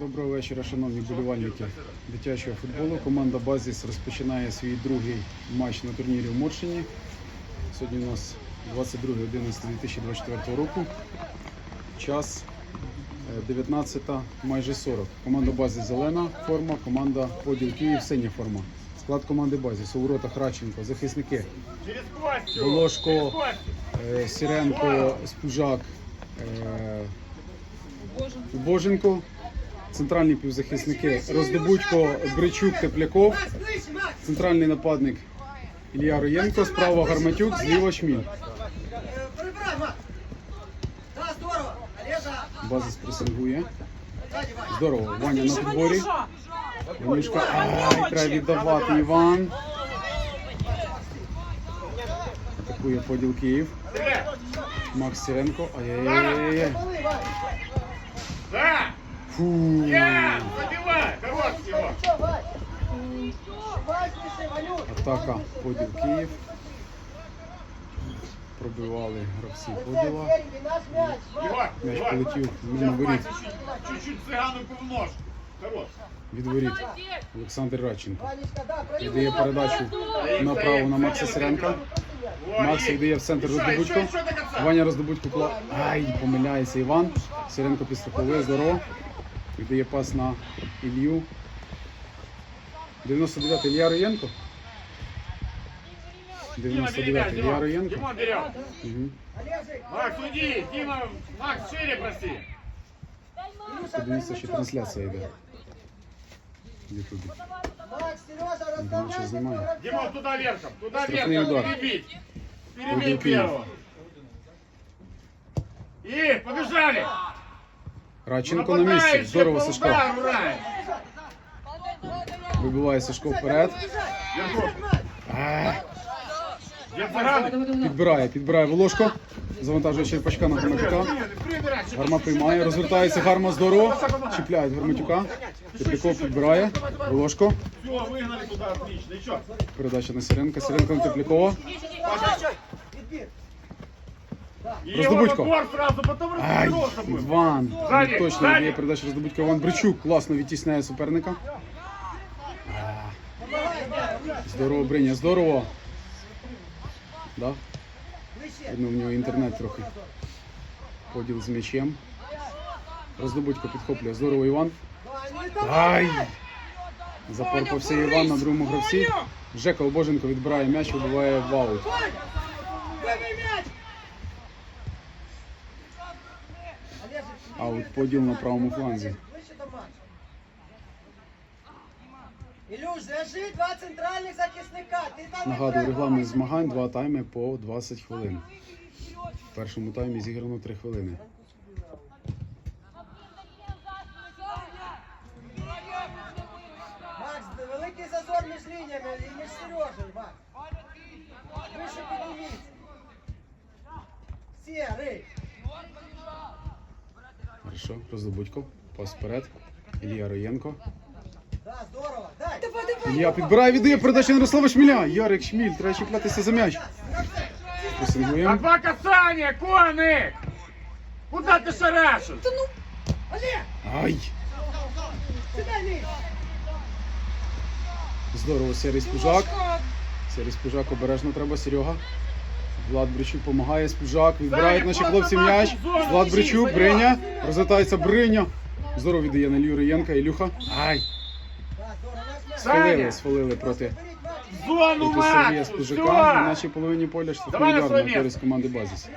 Доброго вечора, шановні болівальники дитячого футболу. Команда Базіс розпочинає свій другий матч на турнірі в Моршині. Сьогодні у нас 22.11.2024 року. Час е, 19 майже 40. Команда Базіс зелена форма, команда Поділ Київ синя форма. Склад команди Базіс у воротах Радченко, захисники Волошко, е, Сіренко, Спужак, е, Боженко, центральні півзахисники Роздобудько, Бричук, Тепляков, центральний нападник Ілля Роєнко, справа Гарматюк, зліва Шміль. Базис пресингує. Здорово, Ваня на підборі. Ванюшка, ай, треба віддавати Іван. Атакує поділ Київ. Макс Сіренко. Ай-яй-яй. Фу. Я! Забивай! Хорош его! Атака поділ Київ. Пробивали гравці поділа. Мяч! Полетів мимо воріт. Чуть-чуть, чуть-чуть в нож. Хорош. Від воріт. Олександр Радченко. Віддає передачу направо на Макса Сиренка. Макс віддає в центр конца. Ваня Роздобудько кла... Ай, помиляється Іван. Сиренко підстраховує, здорово. Віддає пас на Ілью. 99 Ілля Роєнко. Дима, бери 99 мяч, Ілля Дима. Роєнко. Дима, берем. Угу. Макс, уйди! Дима, Макс, шире проси. Подивіться, що трансляція йде. В Ютубі. Расставляй сейчас снимает. такой туда верхом, туда Штрафные верхом, удары. перебить. Перебить Киев. первого. И, побежали! Радченко на місці. Нападающий Здорово, по Сашко. удару, Рай. Вибиває Сашко вперед. Верхов. А, Где цыганы? Підбирає, підбирає Волошко. Завантажує Черпачка на Гарматюка. Прибирай. Гарма приймає, розвертається Гарма здорово. Чіпляють Гарматюка. Тепляков підбирає. Волошко. Все, выгнали туда, отлично. И что? Передача на Сиренка. Сиренко на Теплякова. Егор сразу, потом Ай, разберется будет. Іван. Ну, Точно ззаді. віддає передачу Роздобудько. Іван Бричук класно відтісняє суперника. Здорово, Бриня, здорово. Да? Видно, в нього інтернет трохи. Поділ з м'ячем. Роздобудько підхоплює. Здорово, Іван. Ай! Запорпався Іван на другому гравці. Жека Обоженко відбирає м'яч, вибиває в аут. Вань! М'яч! Олежик, Аут поділ на правому фланзі. Ілюш, держи два центральних захисника. Ти там Нагадую, регламент змагань два тайми по 20 хвилин. В першому таймі зіграно 3 хвилини. Макс, великий зазор між лініями і між Сережею, Макс. Вище підніміться. Сірий. Хорошо, Роздобудько. Пас вперед. Ілля Роєнко. Ілля підбирає, віддає передачу на Ярослава Шміля. Ярик Шміль, треба чіплятися за м'яч. А Пресингуємо. два касания, коник! Куда ты шарашишь? Олег, Ай! сідай нижче. Здорово, Серий Спужак. Серий Спужак обережно треба, Серега. Влад Бричук допомагає, Спужак. Відбирають наші хлопці м'яч. Влад Бричук, Бриня. Розвертається Бриня. Здорово віддає на Ілью Роєнка. Ілюха. Ай! Саня! сфолили проти, Зону, проти Сергія Спужака. На нашій половині поля штрафний удар на користь команди Базіс.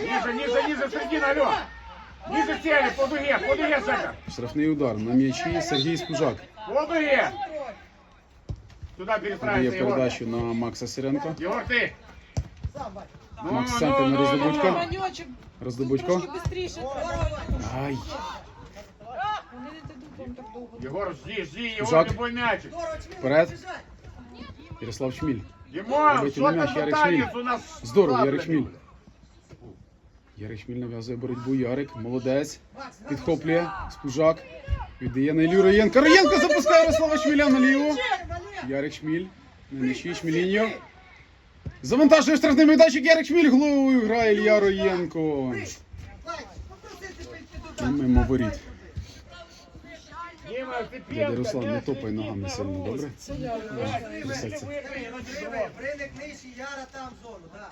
Ниже, ниже, ниже, середина, алло! Ниже сели, по дуге, по! Штрафний удар на м'ячі Сергій Спужак. По дуге! Контроль. Туда Віддає перестраивайся, Егор. передачу на Макса Сиренко. Егор, ты! Сам, Вань. Ну, Макс ну, центр на Роздобудько. ну, Роздобудько. Ай! Егор, жди, жди, Жак. любой мячик! Чміль, Вперед. Ярослав Шміль. Димон, что на мяч, Ярик у нас? Здорово, Ярик Шмель. Ярик Шміль нав'язує боротьбу. Ярик, молодець. Підхоплює. Спужак. Віддає на Іллю Роєнка. Роєнко запускає Ярослава Шміля наліво. Ярик Шміль. На м'ячі Шміліньо. Завантажує штрафний майданчик. Ярик Шміль головою грає Ілля Роєнко. Вань, попроси тебе йти туди. І мимо воріт. Дима, Ципенко, Дядя Руслан, не де топай ти? ногами Ти сильно, народ. добре? Це я. Трясеться. Бриник, бриник нижче, Яра там в зону, да.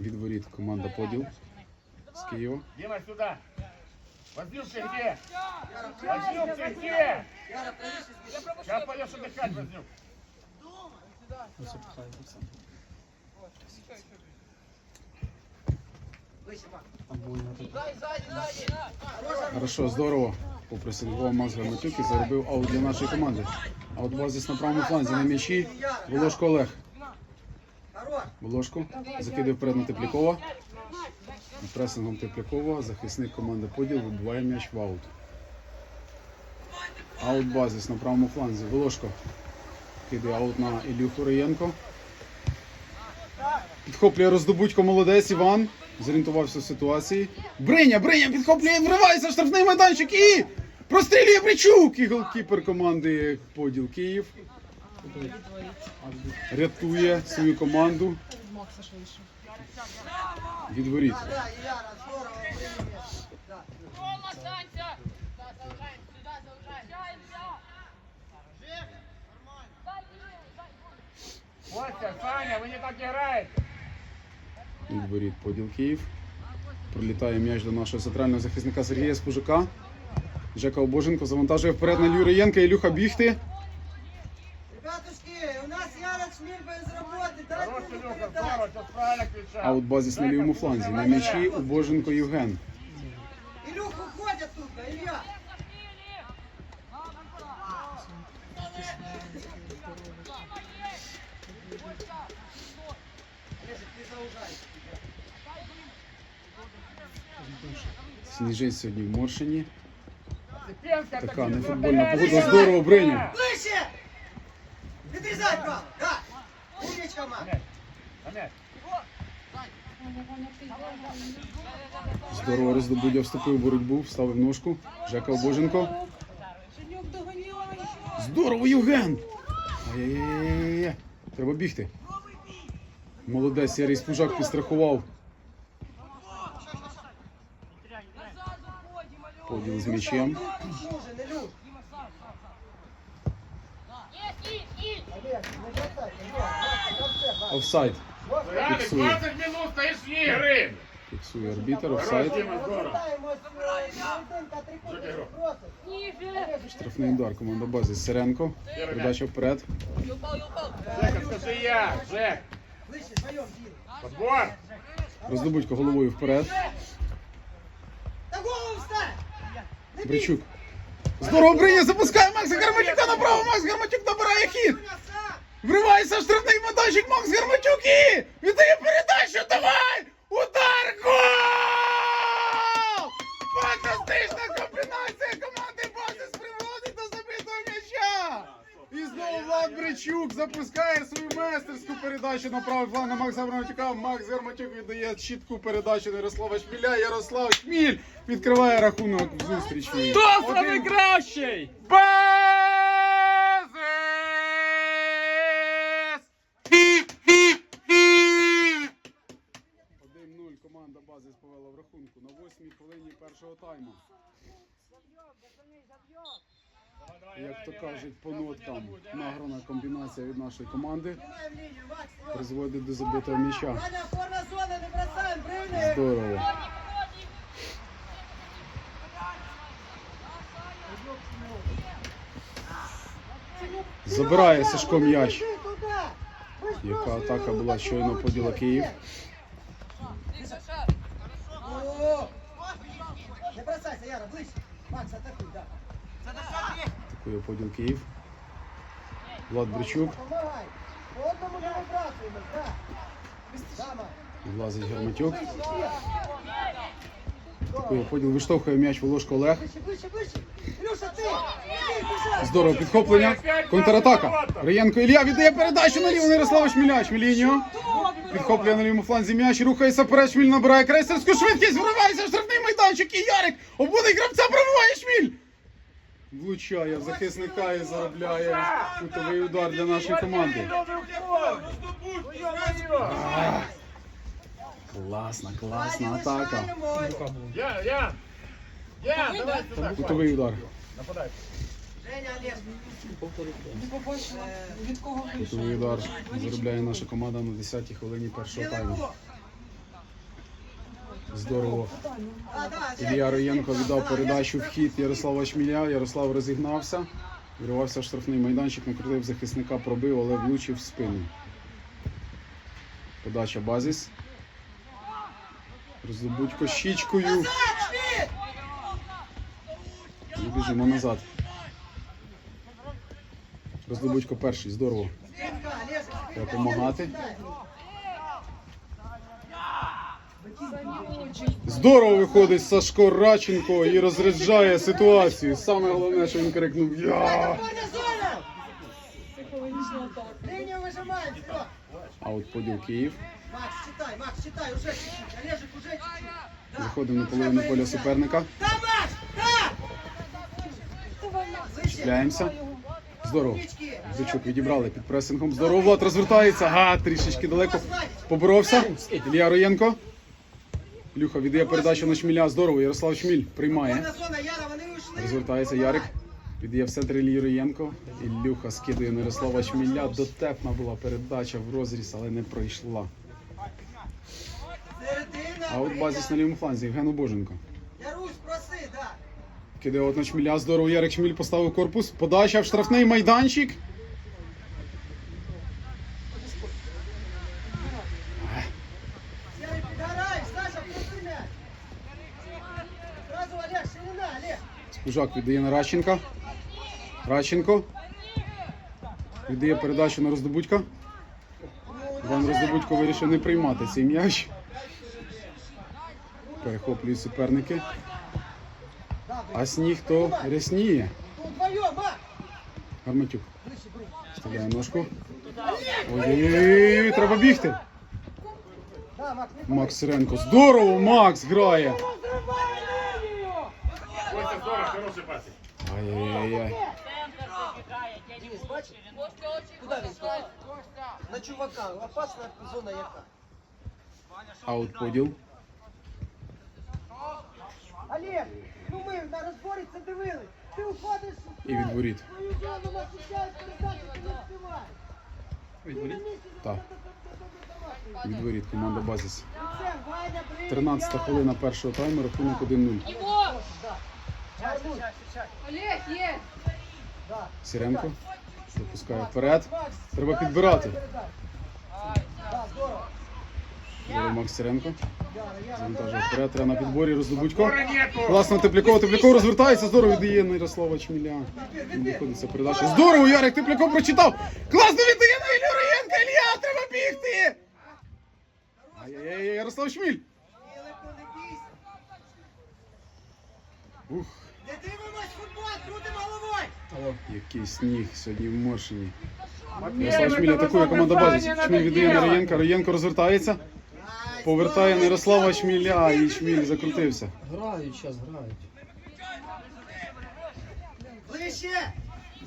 Від воріт команда поділ з Києва. Дима, сюда. Вознюк ты где? Яра, Вознюк ты где? Яра, правіше збіг. Сейчас пойдешь отдыхать, Вознюк. Вище, Мак. Хорошо, здорово. Попросив Макс Грамотюк і заробив аут для нашої команди. Аут базис на правому фланзі на м'ячі. Волошко Олег. Волошко закидає вперед на Теплякова. Пресингом Теплякова захисник команди поділ вибиває м'яч в аут. Аут базис на правому фланзі. Волошко кидає аут на Ілью Хороєнко. Підхоплює роздобудько молодець Іван. Зорієнтувався в ситуації. Бриня, Бриня підхоплює, вривається в штрафний майданчик і прострілює Бричук. І голкіпер команди Поділ Київ. Рятує свою команду від воріт. Саня, вы не так играете. Від воріт Поділ Київ. Пролітає м'яч до нашого центрального захисника Сергія Спужака. Жека Обоженко завантажує вперед на Люрієнка. Ілюха бігти. Ребятушки, у нас Яра Шміль без роботи, дайте Илюха, передачу. Аут базіс на лівому фланзі. На м'ячі Обоженко Євген. Сніжить сьогодні в Моршині. Така нефутбольна погода. Здорово, Бриня. Ближче! Відрізай, брат! Да! Умничка, мам! Здорово роздобудя вступив в боротьбу, вставив ножку. Жека Обоженко. Здорово, Євген! Ай-яй-яй-яй. Треба бігти. Молодець, Ярий Спужак підстрахував. Там все, бачиш. Офсайд. Реально, Фиксую. 20 минут игры. Фіксує арбітер. Офсайд. Штрафний удар. Команда бази Сиренко. Передача вперед. Жека, скажи я, Жек. Подбор. Роздобудько головою вперед. Та голову встань! Бричук. Здорово, Бриня запускає Макса Гарматюка направо. Макс Гарматюк набирає хід. Вривається в штрафний майданчик Макс Гарматюк і віддає передачу. Давай! Удар! Гол! Знову Влад Бричук запускає свою майстерську передачу на правий фланг на Макса Гарматюка. Макс Гарматюк віддає чітку передачу на Ярослава Шміля. Ярослав Шміль відкриває рахунок в зустрічі. Хто самий кращий? Базис! 1-0 команда Базис повела в рахунку на 8 хвилині першого тайму. Як то кажуть, по ноткам награна комбінація від нашої команди призводить до забитого м'яча. Здорово. Забирає Сашко м'яч. Яка атака була щойно поділа. Київ. О! Не бросайся, Яра, ближче. Макс, атакуй, да. Такою поділ Київ. Влад Бричук. Влазить Герматюк. Ще. Поділ виштовхує м'яч Волошко Олег. Здорово підхоплення. Контратака. Раєнко Ілля віддає передачу на ліву Ярослава Шміля. Шміліньо. Підхоплює на лівому фланзі м'яч. Рухається вперед. Шміль набирає крейсерську швидкість. Вривається в штрафний майданчик. І Ярик. Обводить гравця. Пробиває Шміль. Влучає в захисника і заробляє кутовий удар для нашої команди. Класна, класна атака. Кутовий удар. Нападай. Кутовий удар заробляє наша команда на 10-й хвилині першого тайму. Здорово. Да, Роєнко віддав передачу в хід Ярослава Шміля. Ярослав розігнався, вірвався штрафний майданчик, накрутив захисника, пробив, але влучив в спину. Подача базіс. Роздобудько щічкою. Назад, біжимо назад. Роздобудько перший, здорово. Треба допомагати. Здорово виходить Сашко Радченко і розряджає ситуацію. Саме головне, що він крикнув Я! А от поділ Київ. Макс, считай, Макс, считай, уже чуть-чуть. Олежек, уже чуть-чуть. Да. Виходимо на половину поля суперника. Да, Макс, да! Чіпляємося. Здорово. Зачук відібрали під пресингом. Здорово, Влад розвертається. Га, трішечки далеко. Поборовся. Ілля Роєнко. Люха віддає передачу на Шміля. Здорово. Ярослав Шміль приймає. Розвертається Ярик. Віддає в центр Іллі Роєнко. Ілюха скидує на Ярослава Шміля. Дотепна була передача в розріз, але не пройшла. А от базіс на лівому фланзі Євгену Боженко. Ярусь, проси, да. Кидає от на Шміля. Здорово. Ярик Шміль поставив корпус. Подача в штрафний майданчик. Серый, подгорай, Саша, проси мяч. Сразу, Олег, ширина, Олег. Спужак віддає на Радченка. Радченко. Віддає передачу на Роздобудька. Іван Роздобудько вирішив не приймати цей м'яч. Перехоплюють суперники. А сніг то рясніє. Гарматюк вставляє ножку. Ой-ой-ой, треба бігти. Макс Сиренко. Здорово, Макс грає. Здорово, хороший пасик. Ай-яй-яй. Денис, бачиш? Куда він? На чувака. Опасна зона яка. Аут поділ. Олег, ну ми на розборі це дивились. Ти уходиш І від воріт. свою зону насичаєш передачу, ти не встигаєш. Від воріт? Так. Від воріт команда Базіс. Це Ваня, блин, 13 хвилина першого тайму, рахунок 1-0. Олег, є! Сіренко запускає вперед. Треба підбирати. Макс Сіренко. Завантажує вперед, треба на підборі, Роздобудько. Класно Тепляков, Тепляков розвертається, здорово віддає на Ярослава Чміля. Виходиться передача. Здорово, Ярик, Тепляков прочитав. Класно віддає на Іллю Роєнка, Ілля, треба бігти. Ярослав бійся. Ух, Не дивимось футбол, крутимо головою. який сніг сьогодні в Моршині. Матвеев, Ярослав Шміль это атакує вы команда попали, Базіс. надо Шміль віддає на делать. Роєнка, Роєнко розвертається. Ай, Повертає на здорово, Ярослава Яра, Шміля і Шміль, Шміль закрутився. Грають, зараз грають. Ближче.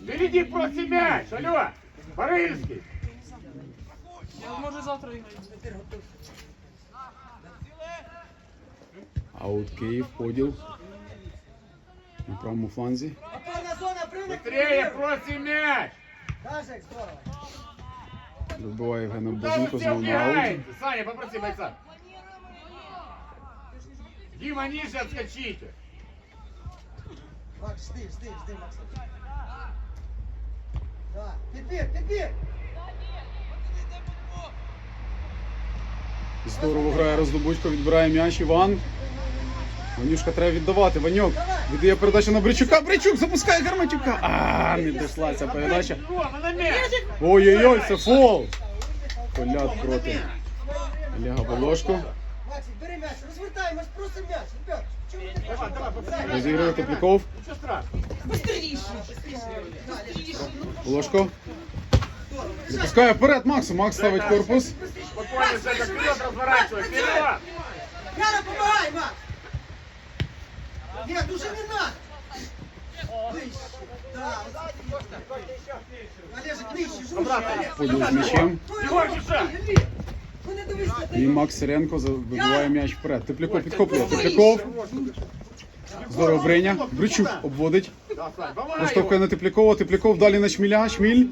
Впереди проси мяч, алло. Барыльский. Я можу завтра іграти. Аут Київ, поділ. На правому фланзі. Опорна зона, прыгни. Быстрее проси мяч. Дажек, здорово. Вибиває Євгена Да Боженко вы все знову на аут. убегаете. Саня, попроси бойца. Дима, ниже отскочите. Макс, жди, жди, жди, Макс. Да, підбір, підбір. Здорово грає роздобудько, відбирає м'яч Іван. Ванюшка треба віддавати. Ваньок віддає передачу на Бричука. Бричук запускає Гарматюка. А, не дійшла ця передача. Ой-ой-ой, це фол. Коляд проти Олега Волошко. Максик, бери м'яч, розвертаємось, просто м'яч. Ребят, чому пацаны. Розігрує Тепляков. Волошко. Запускає вперед Максу. Макс ставить корпус. Спокойно, Жека, вперед разворачивай, вперед. Помагай, Макс. Нет, уже не надо. Поділ з м'ячем. І. Макс Сиренко вибиває м'яч вперед. Тепляков підхоплює. Тепляков. Здорово, Бриня. Бричук обводить. Поштовхує на Теплякова. Тепляков далі на Шміля. Шміль.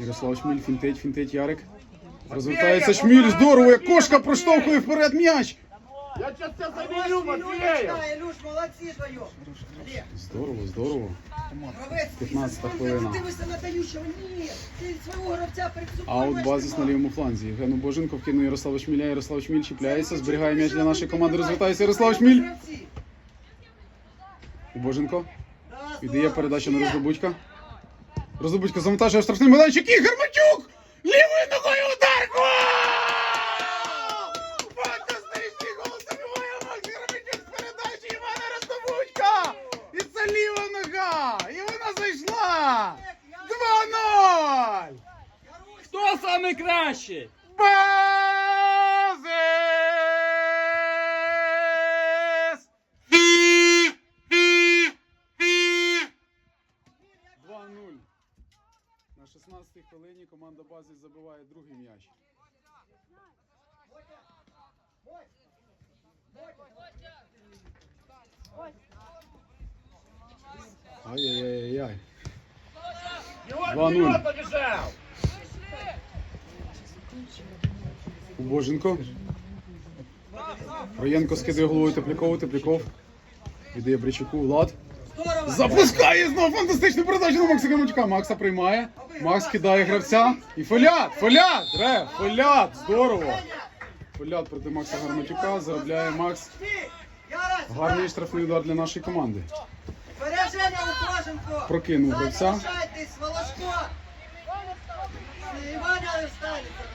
Ярослав Шміль, фінтить, фінтить, Ярик. Розвертається Шміль. Здорово, як кошка проштовхує вперед м'яч. Я сейчас тебя заменю, Матвеев! Ілюш, молодці твою. Олег, Здорово, здорово. гравець, 15 ти хвилина. дивишся на даючого. Ні, ти свого гравця перед собою. Аут маєш базис на тримати. лівому фланзі. Євгену Боженко вкинув Ярослава Шміля. Ярослав Шміль чіпляється, зберігає м'яч для нашої команди. Розвертається Ярослав Шміль. Гравці. У Боженко. Да, здорово, передачу на ще. Роздобудька. Роздобудько завантажує в штрафний майданчик. І Герматюк! Лівою ногою удар! Гол! Фантастичний гол забиває Макс Герматюк з передачі Івана Роздобудька! І це ліва нога! І вона зайшла! 2-0! Хто саме кращий? Базис! 2-0. На 16-й хвилині команда Базис забиває другий м'яч. Ай-яй-яй-яй. Его 2:0. Вперед побежал! Боженко. Роєнко скидає головою Теплякову, Тепляков. Віддає Бричуку, Влад. Запускає знову фантастичну передачу на Макса Герматюка. Макса приймає. Макс кидає гравця. І фолят! Фолят! Ре! Фолят! Здорово! Фолят проти Макса Герматюка. Заробляє Макс. Гарний штрафний удар для нашої команди. Прокинув гравця. лишайтесь, Волошко. Іваня не встанеться.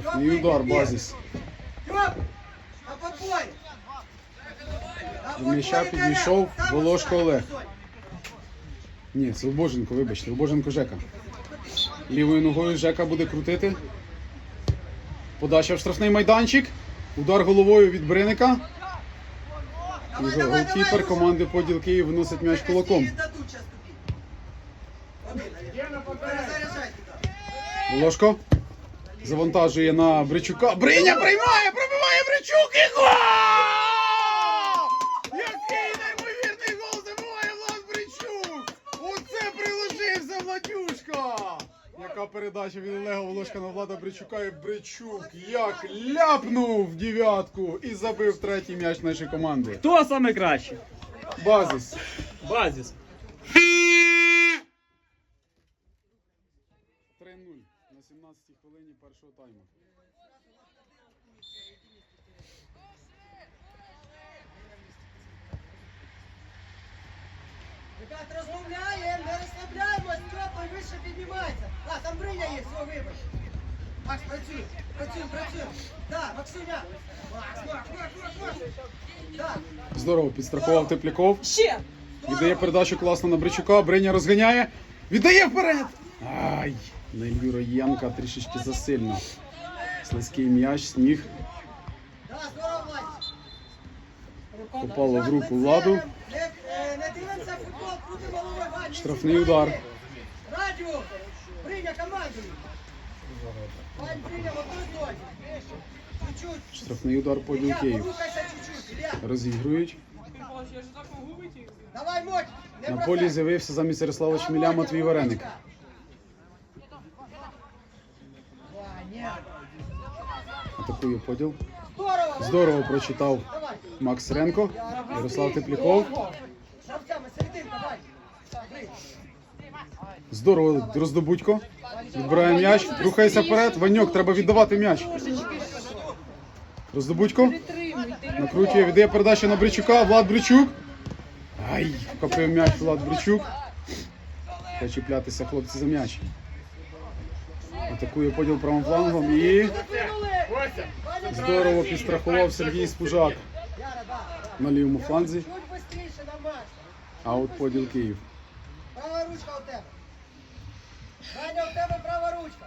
Штрафний удар, базіс. До м'яча підійшов Волошко Олег. Ні, це Убоженко, вибачте, Убоженко Жека. Лівою ногою Жека буде крутити. Подача в штрафний майданчик. Удар головою від Бриника. І голкіпер команди Поділ Київ виносить м'яч кулаком. Волошко завантажує на Бричука. Бриня приймає, пробиває Бричук і гол! Який неймовірний гол забиває Влад Бричук! Оце приложився Владюшка! Яка передача від Олега Волошка на Влада Бричука і Бричук як ляпнув в дев'ятку і забив третій м'яч нашої команди. Хто саме кращий? Базис. Базіс. На 17-й хвилині першого тайму. Ребят, розмовляємо, не розслабляємось, Степа вище піднімається. А, там бриня є, все, вибач. Макс, працюй, працюємо, працюємо. Да, Максуня. Макс, Макс, Макс, Макс, Макс. Да. Здорово, підстрахував Тепляков. Ще! Віддає передачу класно на Бричука. Бриня розганяє. Віддає вперед. Ай! На Ілью Роєнка трішечки засильно. Слизький м'яч, сніг. Попало в руку Вадик. Штрафний удар. Радіо, зоні. Чуть-чуть. Штрафний удар по Ілля. Розігрують. На полі з'явився замість Ярослава Давай, Матвій Вареник. умничка. Ваня. Атакує поділ. Здорово. Прочитав. Макс Ренко. Ярослав. Бри. Здорово, роздобудько. Відбирає м'яч. Рухається вперед. Ваньок, треба віддавати м'яч. Роздобудько. Накручує, віддає передачу на Бричука. Влад Бричук. Ай, вхопив м'яч Влад Бричук. Хоче чіплятися хлопці за м'яч. Атакує поділ правим флангом і здорово підстрахував Сергій Спужак на лівому фланзі. Нормально. Аут поділ Київ. Права ручка у тебе. Ваня, у тебе права ручка.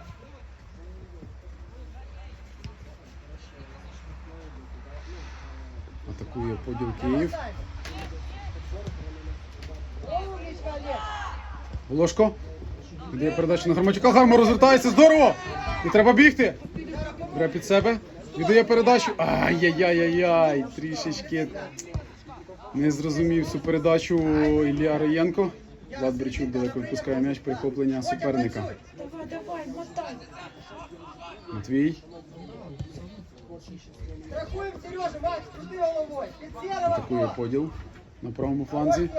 Атакує поділ Київ. Волошко. Віддає передачу на Громатюка. Гармо розвертається. Здорово! І треба бігти. Бере під себе. Віддає передачу. Ай-яй-яй-яй-яй. Трішечки не зрозумів цю передачу Ілля Раєнко. Влад Бричук далеко відпускає м'яч перехоплення суперника. Давай, давай, мотай. Матвій. Атакує поділ на правому фланзі.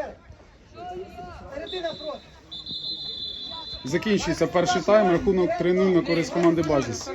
Середина просто. Закінчується перший тайм. Рахунок 3-0 на користь команди Базіс.